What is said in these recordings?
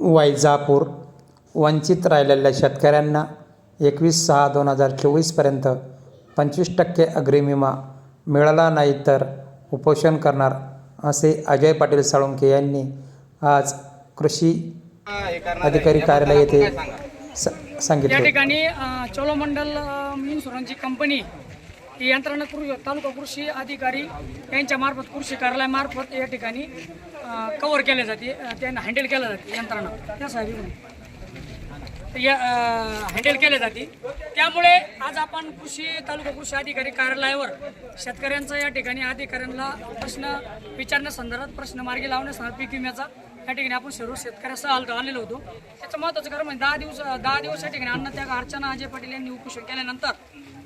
वैजापूर वंचित राहिलेल्या शेतकऱ्यांना एकवीस सहा दोन हजार चोवीसपर्यंत पंचवीस टक्के अग्रिम मिळाला नाही तर उपोषण करणार असे अजय पाटील साळुंके यांनी आज कृषी अधिकारी कार्यालय येथे स या ठिकाणी चोलोमंडल इन्शुरन्सची कंपनी ही यंत्रणा कृषी तालुका कृषी अधिकारी यांच्या मार्फत कृषी कार्यालयामार्फत या ठिकाणी कवर केले जाते. त्यांना हँडल केलं जाते यंत्रणा. त्या साहेब या हँडल केले जाते. त्यामुळे आज आपण कृषी तालुका कृषी अधिकारी कार्यालयावर शेतकऱ्यांचा या ठिकाणी अधिकाऱ्यांना प्रश्न विचारण्यासंदर्भात प्रश्न मार्गी लावण्यासंदर्भात पीक विम्याचा या ठिकाणी आपण सर्व शेतकऱ्यासह आलो आलेलो होतो. त्याचं महत्त्वाचं कारण म्हणजे दहा दिवस दहा दिवस या ठिकाणी अन्न त्या अर्चना अजय पाटील यांनी उपोषण केल्यानंतर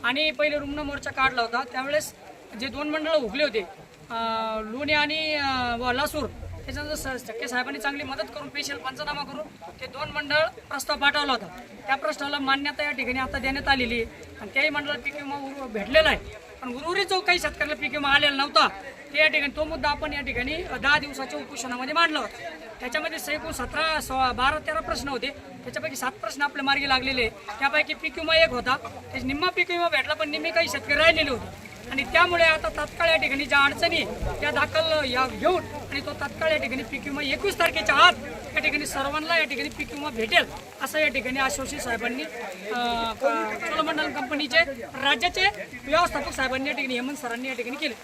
आणि पहिले रुग्ण मोर्चा काढला होता. त्यावेळेस जे दोन मंडळं हुकले होते लोणी आणि व लासूर त्याच्यानंतर स- चक्के साहेबांनी चांगली मदत करून पेशल पंचनामा करून ते दोन मंडळ प्रस्ताव पाठवला होता. त्या प्रस्तावाला मान्यता या ठिकाणी आता देण्यात आलेली आहे. आणि त्याही मंडळात पीक विमा भेटलेला आहे. पण उर्वरित जो काही शेतकऱ्याला पीक विमा आलेला नव्हता ते या ठिकाणी तो मुद्दा आपण या ठिकाणी दहा दिवसाच्या उपोषणामध्ये मांडला होता. त्याच्यामध्ये एकूण सतरा सोळा बारा तेरा प्रश्न होते. त्याच्यापैकी सात प्रश्न आपल्या मार्गी लागलेले. त्यापैकी पीक विमा एक होता. त्याची निम्मा पीक विमा भेटला पण निम्मे काही शेतकरी राहिलेले होते. आणि त्यामुळे आता तात्काळ या ठिकाणी ज्या अडचणी त्या दाखल या घेऊन आणि तो तात्काळ या ठिकाणी पीक विमा एकवीस तारखेच्या आत या ठिकाणी सर्वांना या ठिकाणी पीक विमा भेटेल असं या ठिकाणी आश्वासित साहेबांनी चोळमंडल कंपनीचे राज्याचे व्यवस्थापक साहेबांनी या ठिकाणी हेमंत सरांनी या ठिकाणी केले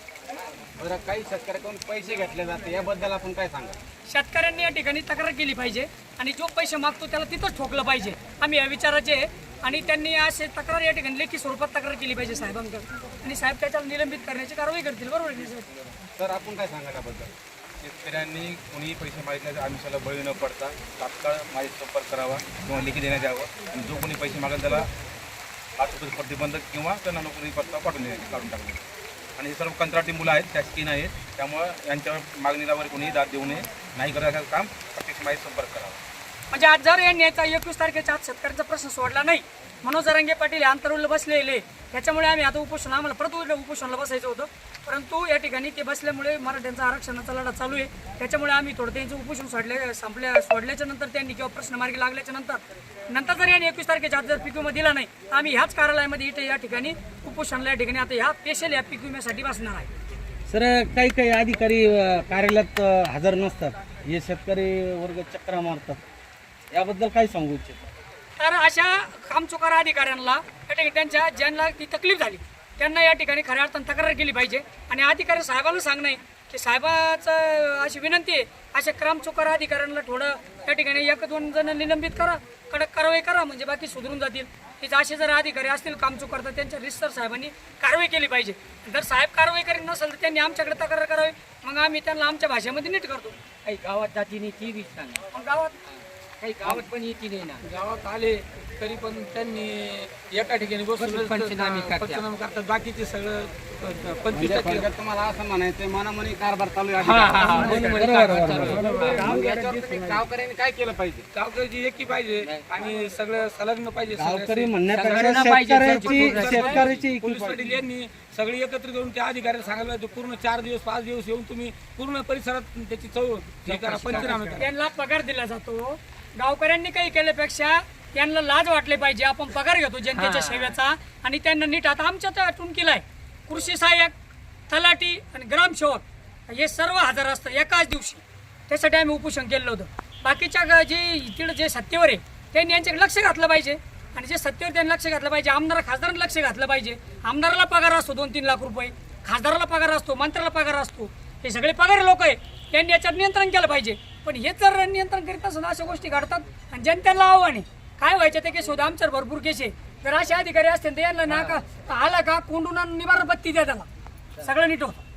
बरं काही शेतकऱ्याकडून पैसे घेतले जाते याबद्दल आपण काय सांगा शेतकऱ्यांनी या ठिकाणी तक्रार केली पाहिजे आणि जो पैसे मागतो त्याला तिथंच ठोकलं पाहिजे आम्ही या विचाराचे. आणि त्यांनी असे तक्रार या ठिकाणी लेखी स्वरूपात तक्रार केली पाहिजे साहेबांकडे. आणि साहेब त्याच्यावर निलंबित करण्याची कारवाई करतील बरोबर आहे साहेब? तर आपण काय सांगा त्याबद्दल शेतकऱ्यांनी कोणीही पैसे मागितल्याच्या आमिषाला बळी न पडता तात्काळ माझी संपर्क करावा किंवा लेखी देण्यात यावं. आणि जो कोणी पैसे मागेल त्याला पाच रुपये प्रतिबंधक किंवा त्यांना नोकरी पत्ता पाठवून द्यायची काढून टाकणे आणि हे सर्व कंत्राटी मुलं आहेत त्या स्कीन आहेत. त्यामुळं यांच्यावर मागणीला वगैरे कोणीही दाद देऊ नये. नाही करायचं काम प्रत्यक्ष माझी संपर्क करावा. म्हणजे आज जर यांनी याचा एकवीस तारखेच्या आत शेतकऱ्यांचा प्रश्न सोडला नाही मनोज जरांगे पाटील हे अंतरुल बसलेले त्याच्यामुळे आम्ही आता उपोषण आम्हाला परत उपोषणाला बसायचं होतं. परंतु या ठिकाणी ते बसल्यामुळे मराठ्यांचा आरक्षणाचा लढा चालू आहे. त्याच्यामुळे आम्ही थोडं त्यांचं उपोषण सोडले संपल्या सोडल्याच्या नंतर त्यांनी किंवा प्रश्न मार्गी लागल्याच्या नंतर नंतर जर यांनी एकवीस तारखेच्या आज जर पीक विमा दिला नाही तर आम्ही ह्याच कार्यालयामध्ये इथे या ठिकाणी उपोषणाला या ठिकाणी आता ह्या स्पेशल या पीक विम्यासाठी बसणार आहे. सर काही काही अधिकारी कार्यालयात हजर नसतात. हे शेतकरी वर्ग चक्रा मारतात. याबद्दल काय सांगू इच्छित? तर अशा कामचुकार अधिकाऱ्यांना या ठिकाणी त्यांच्या ज्यांना ती तकलीफ झाली त्यांना या ठिकाणी खऱ्या अर्थानं तक्रार केली पाहिजे. आणि अधिकारी साहेबांना सांगणं की साहेबाचं अशी विनंती आहे अशा कामचुकार अधिकाऱ्यांना थोडं या ठिकाणी एक दोन जण निलंबित करा कडक कारवाई करा म्हणजे बाकी सुधरून जातील. की असे जर अधिकारी असतील कामचुकार तर त्यांच्या रिस्तर साहेबांनी कारवाई केली पाहिजे. जर साहेब कारवाई करीत नसेल तर त्यांनी आमच्याकडे तक्रार करावी. मग आम्ही त्यांना आमच्या भाषेमध्ये नीट करतो. काही गावात जाती नाही ती बी सांग. मग गावात काही गावात पण येते नाही ना. गावात आले तरी पण त्यांनी एका ठिकाणी बसून पंचनामे करतात. पंचनामे करतात. बाकीचे सगळं पंचवीस म्हणजे टक्के. थोडक्यात तुम्हाला असं म्हणायचं मनामनी कारभार चालू आहे. गावकऱ्यांनी काय केलं पाहिजे? गावकऱ्याची एकी पाहिजे आणि सगळं संलग्न पाहिजे गावकरी म्हणण्यापेक्षा सगळ्यांना पाहिजे, शेतकऱ्याची शेतकऱ्याची पोलीस पाटील यांनी सगळे एकत्रित करून त्या अधिकाऱ्याला सांगायला पाहिजे पूर्ण चार दिवस पाच दिवस येऊन तुम्ही पूर्ण परिसरात त्याची चव हे करा पंचनामे करा. त्यांना पगार दिला जातो. गावकऱ्यांनी काही केल्यापेक्षा त्यांना लाज वाटले पाहिजे. आपण पगार घेतो जनतेच्या सेवेचा आणि त्यांना नीट आता आमच्या तर टुंकीला आहे कृषी सहाय्यक तलाठी आणि ग्रामसेवक हे सर्व हजर असतं एकाच दिवशी. त्यासाठी आम्ही उपोषण केलं होतं. बाकीच्या जे इकडे जे सत्तेवर आहे त्यांनी यांच्याकडे लक्ष घातलं पाहिजे. आणि जे सत्तेवर त्यांनी लक्ष घातलं पाहिजे आमदार खासदारांनी लक्ष घातलं पाहिजे. आमदाराला पगार असतो दोन तीन लाख रुपये. खासदाराला पगार असतो मंत्र्याला पगार असतो. हे सगळे पगार लोक आहे त्यांनी याच्यात नियंत्रण केलं पाहिजे. पण हे जर नियंत्रण करीत असेल अशा गोष्टी घडतात आणि जनतेला आव्हान आहे. काय व्हायचं ते केस होतं आमच्यावर भरपूर केस आहे. जर असे अधिकारी असतील तर यांना ना का आला का कोंडून निवारण बत्ती द्या त्याला. सगळं नीट होतं.